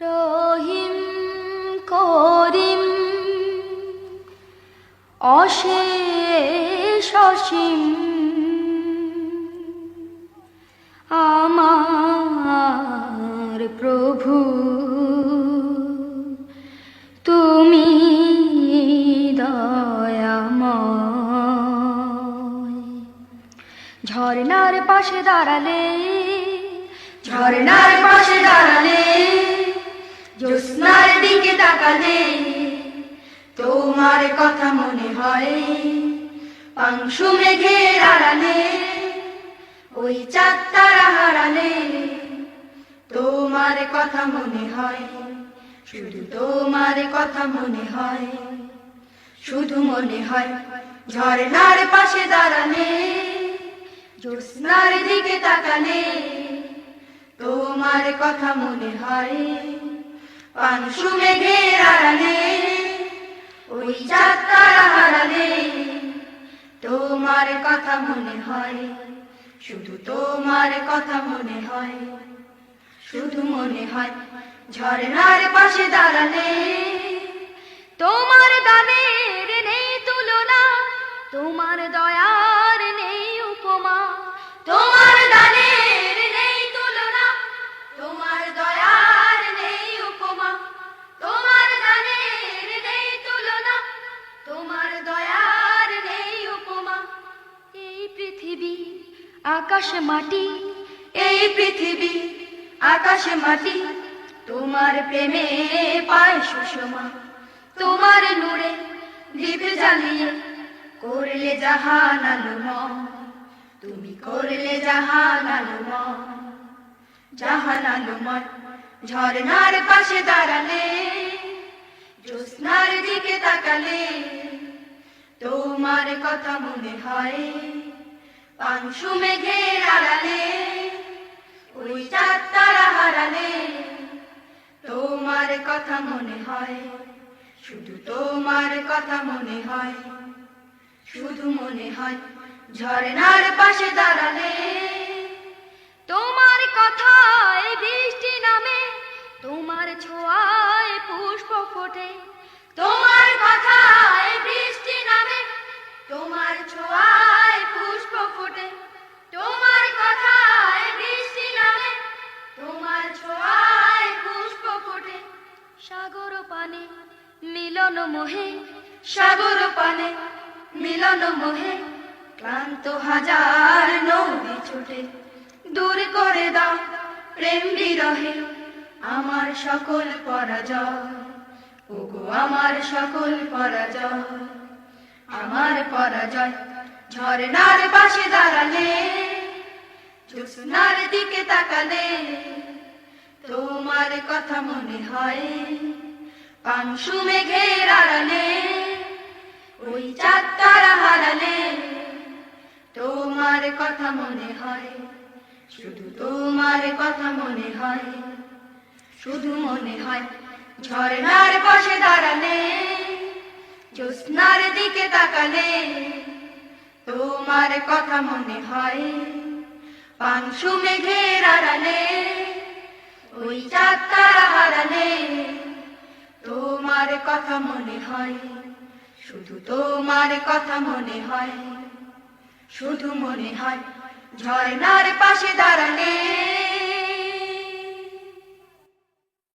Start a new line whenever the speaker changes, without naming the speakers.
রহিম করিম অশেষ অসীম। আমার প্রভু তুমি দয়াময়। ঝর্ণার পাশে দাঁড়ালে ঝর্ণার পাশে দাঁড়ালে জ্যোৎস্নার দিকে তাকালে তোমার কথা মনে হয়। পাংশু মেঘের আড়ালে, ওই চাঁদ তারা হারালে তোমার কথা মনে হয়। শুধু তোমার কথা মনে হয়, শুধু মনে হয় ঝর্ণার পাশে দাঁড়ালে, জ্যোৎস্নার দিকে তাকালে তোমার কথা মনে হয়। পাংশু মেঘের আড়ালে হারালে তোমার কথা মনে হয়, শুধু তোমার কথা মনে হয়, শুধু মনে হয় ঝর্ণার পাশে দাঁড়ালে। তোমার দানের নেই তুলনা, তোমার দয়ার আকাশ মাটি, এই পৃথিবী আকাশ মাটি। তোমার প্রেমে পায় সুষমা, তোমার নূরে দীপ জ্বালিয়ে। করলে জাহান আলোময় তুমি করলে জাহান আলোময় জাহান আলোময় ঝর্ণার পাশে দাঁড়ালে, জ্যোৎস্নার দিকে তাকালে, তোমার কথা মনে হয়। পাংশু মেঘের আড়ালে, ওই চাঁদ তারা হারালে তোমার কথা মনে হয়, শুধু তোমার কথা মনে হয়, শুধু মনে হয় ঝর্ণার পাশে দাঁড়ালে। তোমার কথায় সাগর পানে মিলন মোহে, সাগর পানে মিলন মোহে, ক্লান্ত হাজার নদী ছুটে, দূর করে দাও প্রেম বিরহে আমার সকল পরাজয়। ওগো, আমার সকল পরাজয়, আমার পরাজয়, ঝর্ণার পাশে দাঁড়ালে, জ্যোৎস্নার দিকে তাকালে তোমার কথা মনে হয়? পাংশু মেঘের আড়ালে, ওই চাঁদ তারা হারালে। তোমার কথা মনে হয়, শুধু তোমার কথা মনে হয়। শুধু মনে হয়, ঝর্ণার পাশে দাঁড়ালে, জ্যোৎস্নার দিকে তাকালে। তোমার কথা মনে হয় পাংশু মেঘের আড়ালে ওই যাত্রা হারালে, তোমার কথা মনে হয়, শুধু তোমার কথা মনে হয়, শুধু মনে হয় ঝর্নার পাশে দাঁড়ালে।